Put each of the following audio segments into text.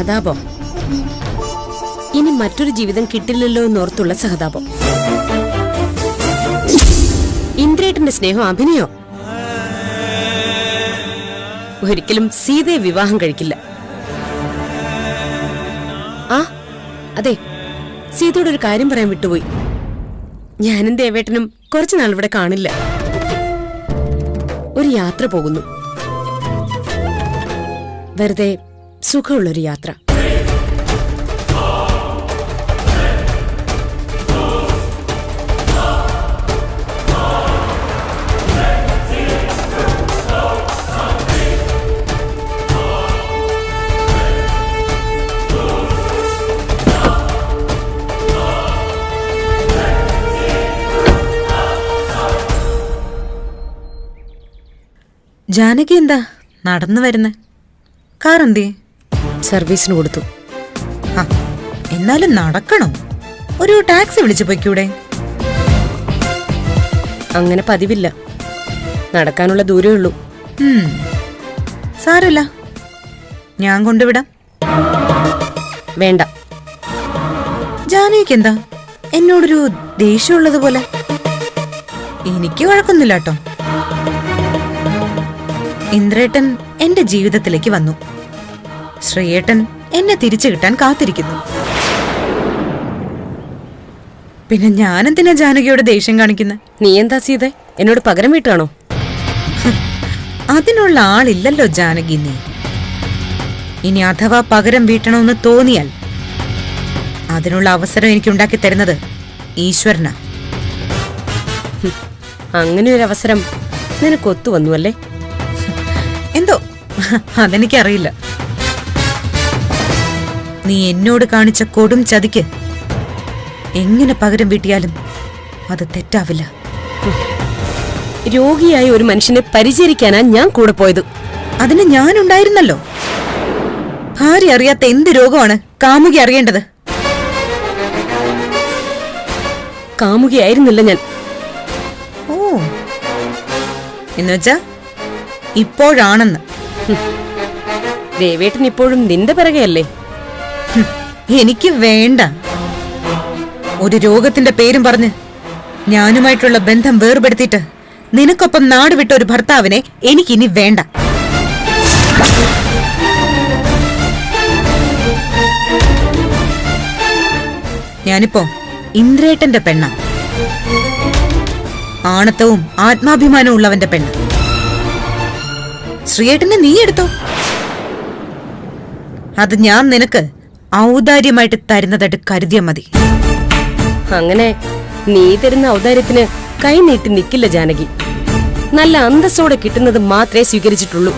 സഹതാപം. ഇനി മറ്റൊരു ജീവിതം കിട്ടില്ലല്ലോ എന്നോർത്തുള്ള സഹതാപം. ഇന്ദ്രേട്ടന്റെ സ്നേഹം അഭിനയോ? ഒരിക്കലും സീതയെ വിവാഹം കഴിക്കില്ല. ആ അതെ സീതയോട് ഒരു കാര്യം പറയാൻ വിട്ടുപോയി. ഞാനും ദേവേട്ടനും കുറച്ചു നാൾ ഇവിടെ കാണില്ല. ഒരു യാത്ര പോകുന്നു. വെറുതെ സുഖമുള്ളൊരു യാത്ര. ജാനകി എന്താ നടന്നു വരുന്നേ? കാർ എന്തേ സർവീസിന് കൊടുത്തു. ആ എന്നാലും നടക്കണോ? ഒരു ടാക്സി വിളിച്ചു പൊയ്ക്കൂടെ? അങ്ങനെ പതിവില്ല. നടക്കാനുള്ള ദൂരേ ഉള്ളൂ. സാരമില്ല ഞാൻ കൊണ്ടുവിടാം. വേണ്ട. ജാനകിക്ക് എന്താ എന്നോടൊരു ദേഷ്യമുള്ളത് പോലെ. എനിക്ക് വഴക്കൊന്നുമില്ല കേട്ടോ ഇന്ദ്രേട്ടൻ എന്റെ ജീവിതത്തിലേക്ക് വന്നു. ശ്രീയേട്ടൻ എന്നെ തിരിച്ചു കിട്ടാൻ കാത്തിരിക്കുന്നു. പിന്നെ ഞാനെന്തിനാ ജാനകിയോട് ദേഷ്യം കാണിക്കുന്നത് നീ എന്താ സീത? എന്നോട് പകരം വീട്ടാണോ? അതിനുള്ള ആളില്ലല്ലോ ജാനകി നീ. ഇനി അഥവാ പകരം വീട്ടണമെന്ന് തോന്നിയാൽ അതിനുള്ള അവസരം എനിക്ക് ഉണ്ടാക്കി തരുന്നത് ഈശ്വരനാ. അങ്ങനെ ഒരു അവസരം നിനക്ക് ഒത്തു വന്നു അല്ലേ എന്തോ അതെനിക്കറിയില്ല. നീ എന്നോട് കാണിച്ച കൊടും ചതിക്ക് എങ്ങനെ പകരം വീട്ടിയാലും അത് തെറ്റാവില്ല. രോഗിയായ ഒരു മനുഷ്യനെ പരിചരിക്കാനാ ഞാൻ കൂടെ പോയത്. അതിന് ഞാനുണ്ടായിരുന്നല്ലോ. ഭാര്യ അറിയാത്ത എന്ത് രോഗമാണ് കാമുകി അറിയേണ്ടത്? കാമുകിയായിരുന്നില്ല ഞാൻ. ഓ. എന്നുവെച്ചാ ഇപ്പോഴാണെന്ന്. ദേവേട്ടൻ ഇപ്പോഴും നിന്റെ പിറകെയല്ലേ? എനിക്ക് വേണ്ട. ഒരു രോഗത്തിന്റെ പേരും പറഞ്ഞ് ഞാനുമായിട്ടുള്ള ബന്ധം വേർപെടുത്തിയിട്ട് നിനക്കൊപ്പം നാട് വിട്ട ഒരു ഭർത്താവിനെ എനിക്കിനി വേണ്ട. ഞാനിപ്പോ ഇന്ദ്രേട്ടന്റെ പെണ്ണ. ആണത്തവും ആത്മാഭിമാനവും ഉള്ളവന്റെ പെണ്ണ്. ശ്രീയേട്ടനെ നീ എടുത്തോ? അത് ഞാൻ നിനക്ക് ഔദാര്യമായിട്ട് തരുന്നതായിട്ട് കരുതിയാ മതി. അങ്ങനെ നീ തരുന്ന ഔദാര്യത്തിന് കൈ നീട്ടി നിൽക്കില്ല ജാനകി. നല്ല അന്തസ്സോടെ കിട്ടുന്നത് മാത്രമേ സ്വീകരിച്ചിട്ടുള്ളൂ.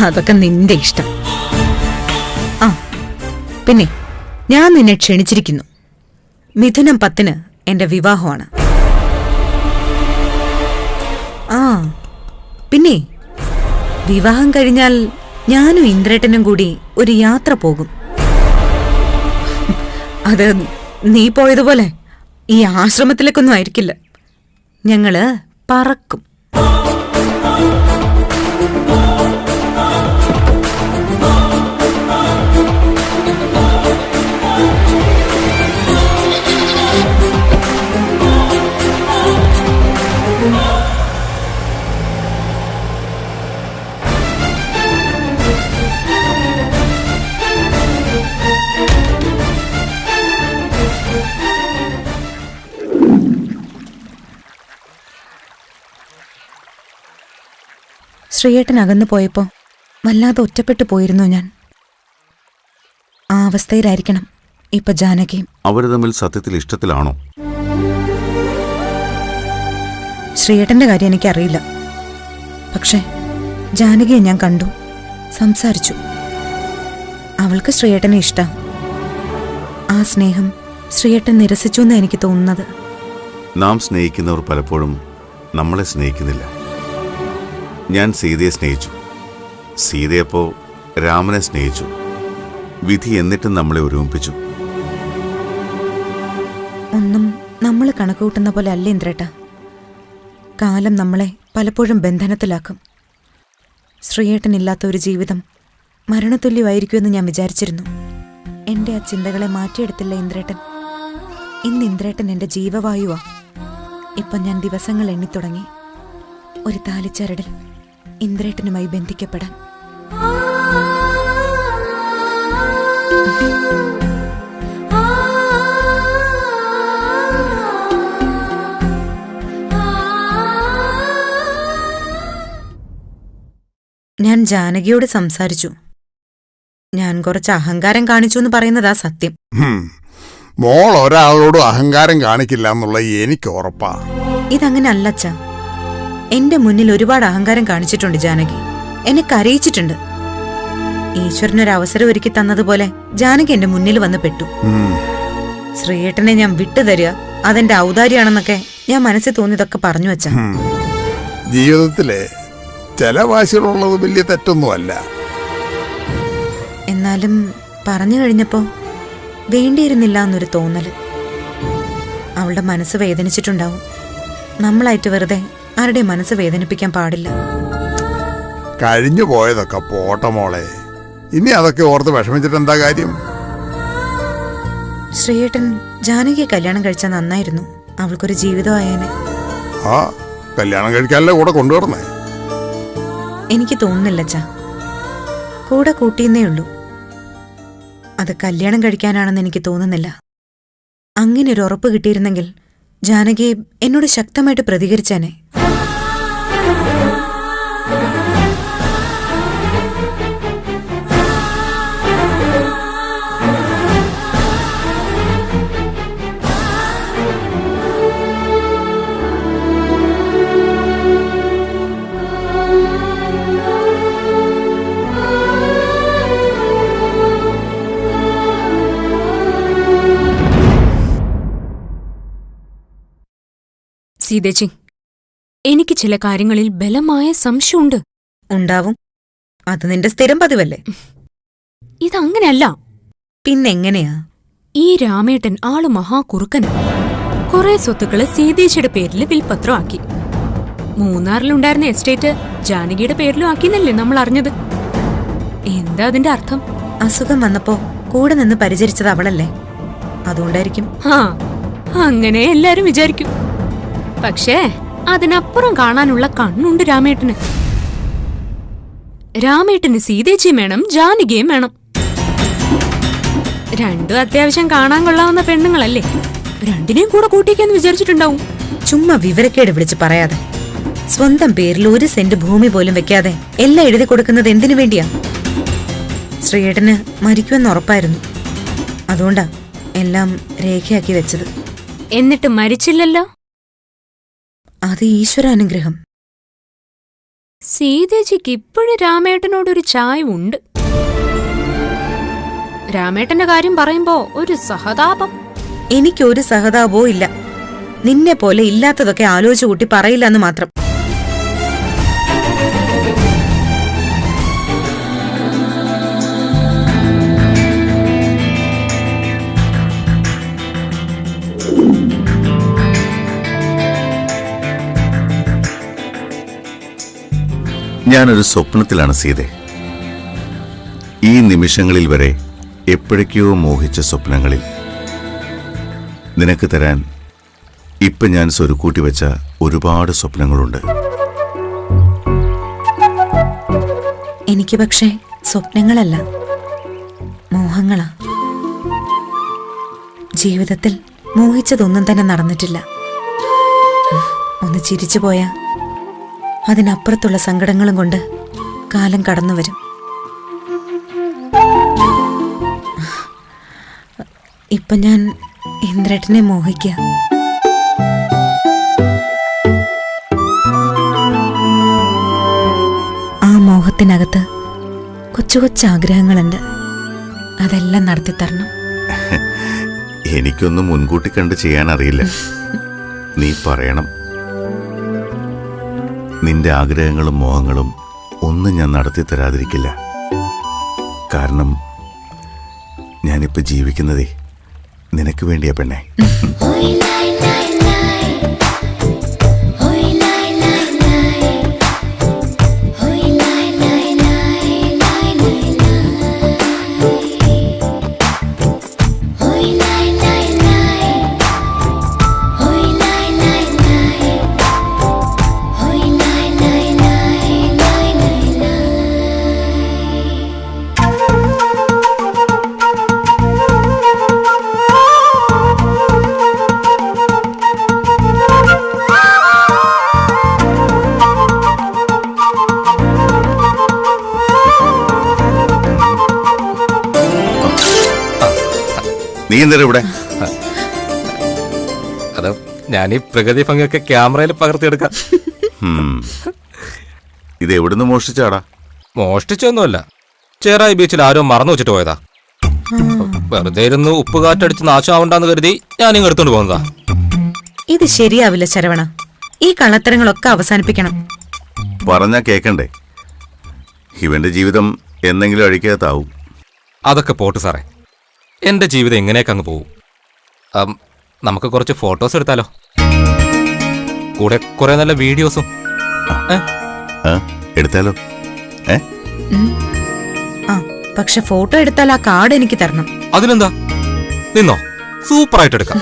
അതൊക്കെ നിന്റെ ഇഷ്ടം. ആ പിന്നെ ഞാൻ നിന്നെ ക്ഷണിച്ചിരിക്കുന്നു. മിഥുനം പത്തിന് എന്റെ വിവാഹമാണ്. ആ പിന്നെ വിവാഹം കഴിഞ്ഞാൽ ഞാനും ഇന്ദ്രേട്ടനും കൂടി ഒരു യാത്ര പോകും. അത് നീ പോയതുപോലെ ഈ ആശ്രമത്തിലേക്കൊന്നും ആയിരിക്കില്ല. ഞങ്ങൾ പറക്കും. ശ്രീയേട്ടൻ അകന്നു പോയപ്പോൾ വല്ലാതെ ഒറ്റപ്പെട്ടു പോയിരുന്നു ഞാൻ. ആ അവസ്ഥയിലായിരിക്കണം ഇപ്പൊ ജാനകിയും അവർ തമ്മിൽ സത്യത്തിൽ ഇഷ്ടത്തിലാണോ? ശ്രീയേട്ടന്റെ കാര്യം എനിക്കറിയില്ല. പക്ഷേ ജാനകിയെ ഞാൻ കണ്ടു സംസാരിച്ചു. അവൾക്ക് ശ്രീയേട്ടനെ ഇഷ്ടം. ആ സ്നേഹം ശ്രീയേട്ടൻ നിരസിച്ചു എന്ന് എനിക്ക് തോന്നുന്നത്. നാം സ്നേഹിക്കുന്നവർ പലപ്പോഴും നമ്മളെ സ്നേഹിക്കുന്നില്ല. ഞാൻ സീതയെ സ്നേഹിച്ചു. സീതയപ്പോ രാമനെ സ്നേഹിച്ചു. വിധി എന്നിട്ടും നമ്മളെ ഒരുമിപ്പിച്ചു. ഒന്നും നമ്മൾ കണക്കുകൂട്ടുന്ന പോലെ അല്ല ഇന്ദ്രേട്ട. കാലം നമ്മളെ പലപ്പോഴും ബന്ധനത്തിലാക്കും. ശ്രീയേട്ടനില്ലാത്ത ഒരു ജീവിതം മരണതുല്യമായിരിക്കുമെന്ന് ഞാൻ വിചാരിച്ചിരുന്നു. എന്റെ ആ ചിന്തകളെ മാറ്റിയെടുത്തില്ല ഇന്ദ്രേട്ടൻ. ഇന്ന് ഇന്ദ്രേട്ടൻ എന്റെ ജീവവായുവാ. ഇപ്പം ഞാൻ ദിവസങ്ങൾ എണ്ണിത്തുടങ്ങി. ഒരു താലിച്ചരടിൽ ഇന്ദ്രേട്ടനുമായി ബന്ധിക്കപ്പെടാൻ. ഞാൻ ജാനകിയോട് സംസാരിച്ചു. ഞാൻ കുറച്ച് അഹങ്കാരം കാണിച്ചു എന്ന് പറയുന്നതാ സത്യം. മോൾ ഒരാളോടും അഹങ്കാരം കാണിക്കില്ല എന്നുള്ള എനിക്ക് ഉറപ്പാ. ഇതങ്ങനെ അല്ലച്ച എന്റെ മുന്നിൽ ഒരുപാട് അഹങ്കാരം കാണിച്ചിട്ടുണ്ട് ജാനകി. എന്നെ കരയിച്ചിട്ടുണ്ട്. ഈശ്വരനൊരു അവസരം ഒരുക്കി തന്നതുപോലെ ജാനകി എന്റെ മുന്നിൽ വന്ന് പെട്ടു. ശ്രീയേട്ടനെ ഞാൻ വിട്ടുതരിക അതെന്റെ ഔദാര്യാണെന്നൊക്കെ ഞാൻ മനസ്സിൽ തോന്നിയതൊക്കെ പറഞ്ഞു വെച്ച. ജീവിതത്തിലെ ചില വാശികളുള്ളത് വലിയ തെറ്റൊന്നുമല്ല. എന്നാലും പറഞ്ഞു കഴിഞ്ഞപ്പോ വേണ്ടിയിരുന്നില്ല എന്നൊരു തോന്നൽ. അവളുടെ മനസ്സ് വേദനിച്ചിട്ടുണ്ടാവും. നമ്മളായിട്ട് വെറുതെ ആരുടെ മനസ്സ് വേദനിപ്പിക്കാൻ പാടില്ല. കഴിഞ്ഞു പോയതൊക്കെ പോട്ടെ മോളെ. ഇനി അതൊക്കെ ഓർത്ത് വിഷമിച്ചിട്ട് എന്താ കാര്യം? ശ്രീയേട്ടൻ ജാനകിയെ കല്യാണം കഴിച്ചാൽ നന്നായിരുന്നു. അവൾക്കൊരു ജീവിതമായേനെ. ആ കല്യാണം കഴിക്കാനല്ലേ കൂടെ കൊണ്ടുവരണേ എനിക്ക് തോന്നുന്നില്ല ചാ കൂടെ കൂട്ടിയെന്നേ ഉള്ളൂ. അത് കല്യാണം കഴിക്കാനാണെന്ന് എനിക്ക് തോന്നുന്നില്ല. അങ്ങനെ ഒരു ഉറപ്പ് കിട്ടിയിരുന്നെങ്കിൽ ജാനകി എന്നോട് ശക്തമായിട്ട് പ്രതികരിച്ചേനെ. സീതേച്ചി എനിക്ക് ചില കാര്യങ്ങളിൽ ബലമായ സംശയമുണ്ട്. ഉണ്ടാവും. അത് നിന്റെ സ്ഥിരം പതിവല്ലേ? ഇതങ്ങനെയല്ല. പിന്നെങ്ങനെയാ? ഈ രാമേട്ടൻ ആൾ മഹാകുറുക്കന് കുറെ സ്വത്തുക്കൾ സീതേച്ചിയുടെ പേരിൽ വിൽപത്രമാക്കി. മൂന്നാറിലുണ്ടായിരുന്ന എസ്റ്റേറ്റ് ജാനകിയുടെ പേരിലും ആക്കിയെന്നല്ലേ നമ്മൾ അറിഞ്ഞത്. എന്താ അതിന്റെ അർത്ഥം? അസുഖം വന്നപ്പോ കൂടെ നിന്ന് പരിചരിച്ചത് അവളല്ലേ? അതുകൊണ്ടായിരിക്കും. ആ അങ്ങനെ എല്ലാരും വിചാരിക്കും. പക്ഷേ അതിനപ്പുറം കാണാനുള്ള കണ്ണുണ്ട് രാമേട്ടന്. രാമേട്ടന് സീതേച്ചിയും വേണം ജാനകിയും വേണം. രണ്ടും അത്യാവശ്യം കാണാൻ കൊള്ളാവുന്ന പെണ്ണുങ്ങളല്ലേ? രണ്ടിനെയും കൂടെ കൂട്ടിക്കാന്ന് വിചാരിച്ചിട്ടുണ്ടാവും. ചുമ്മാ വിവരക്കേട് വിളിച്ച് പറയാതെ. സ്വന്തം പേരിൽ ഒരു സെന്റ് ഭൂമി പോലും വെക്കാതെ എല്ലാം എഴുതി കൊടുക്കുന്നത് എന്തിനു വേണ്ടിയാ? ശ്രീയേട്ടന് മരിക്കുമെന്ന് ഉറപ്പായിരുന്നു. അതുകൊണ്ടാ എല്ലാം രേഖയാക്കി വെച്ചത്. എന്നിട്ട് മരിച്ചില്ലല്ലോ? അത് ഈശ്വരാനുഗ്രഹം. സീതേജിക്ക് ഇപ്പോഴും രാമേട്ടനോടൊരു ചായവുണ്ട്. രാമേട്ടന്റെ കാര്യം പറയുമ്പോ ഒരു സഹതാപം. എനിക്കൊരു സഹതാപവും ഇല്ല. നിന്നെ പോലെ ഇല്ലാത്തതൊക്കെ ആലോചിച്ചു കൂട്ടി പറയില്ല എന്ന് മാത്രം. ഞാനൊരു സ്വപ്നത്തിലാണ് സീതെ. ഈ നിമിഷങ്ങളിൽ വരെ എപ്പോഴൊക്കെയോ മോഹിച്ച സ്വപ്നങ്ങളിൽ. നിനക്ക് തരാൻ ഇപ്പം ഞാൻ സ്വരുക്കൂട്ടി വെച്ച ഒരുപാട് സ്വപ്നങ്ങളുണ്ട്. എനിക്ക് പക്ഷേ സ്വപ്നങ്ങളല്ല മോഹങ്ങളാ. ജീവിതത്തിൽ മോഹിച്ചതൊന്നും തന്നെ നടന്നിട്ടില്ല. ഒന്ന് ചിരിച്ചു പോയാ അതിനപ്പുറത്തുള്ള സങ്കടങ്ങളും കൊണ്ട് കാലം കടന്നു വരും ഇപ്പൊ ഞാൻ ഇന്ദ്രേട്ടനെ മോഹിക്കുക ആ മോഹത്തിനകത്ത് കൊച്ചു കൊച്ചു ആഗ്രഹങ്ങളുണ്ട്. അതെല്ലാം നടത്തിത്തരണം എനിക്കൊന്നും മുൻകൂട്ടി കണ്ട് ചെയ്യാൻ അറിയില്ല നീ പറയണം. നിന്റെ ആഗ്രഹങ്ങളും മോഹങ്ങളും ഒന്നും ഞാൻ നടത്തി തരാതിരിക്കില്ല. കാരണം ഞാനിപ്പോൾ ജീവിക്കുന്നതേ നിനക്ക് വേണ്ടിയാ പെണ്ണേ. നീ ഇവിടെ അത് ഞാൻ ഈ പ്രകൃതി ഭംഗിയൊക്കെ ക്യാമറയിൽ പകർത്തിയെടുക്കാം. ഇത് എവിടുന്ന് മോഷ്ടിച്ചാടാ? മോഷ്ടിച്ചൊന്നുമല്ല. ചേറായി ബീച്ചിൽ ആരോ മറന്നു വെച്ചിട്ട് പോയതാ. വെറുതെ ഇരുന്ന് ഉപ്പ് കാറ്റടിച്ച് നാശമാവണ്ടെന്ന് കരുതി ഇങ്ങ് എടുത്തോണ്ട് പോകുന്നതാ. ഇത് ശരിയാവില്ല ശരവണ. ഈ കള്ളത്തരങ്ങളൊക്കെ അവസാനിപ്പിക്കണം. പറഞ്ഞാ കേക്കണ്ടേ? ഇവന്റെ ജീവിതം എന്തെങ്കിലും അഴിക്കാത്താവും. അതൊക്കെ പോട്ട് സാറേ. എന്റെ ജീവിതം എങ്ങനെയൊക്കെ അങ്ങ് പോവും? നമുക്ക് കുറച്ച് ഫോട്ടോസ് എടുത്താലോ? കൂടെ കുറെ നല്ല വീഡിയോസും? എടുത്താലോ? പക്ഷെ ഫോട്ടോ എടുത്താൽ ആ കാർഡ് എനിക്ക് തരണം. അതിനെന്താ? നിന്നോ? സൂപ്പറായിട്ട് എടുക്കാം.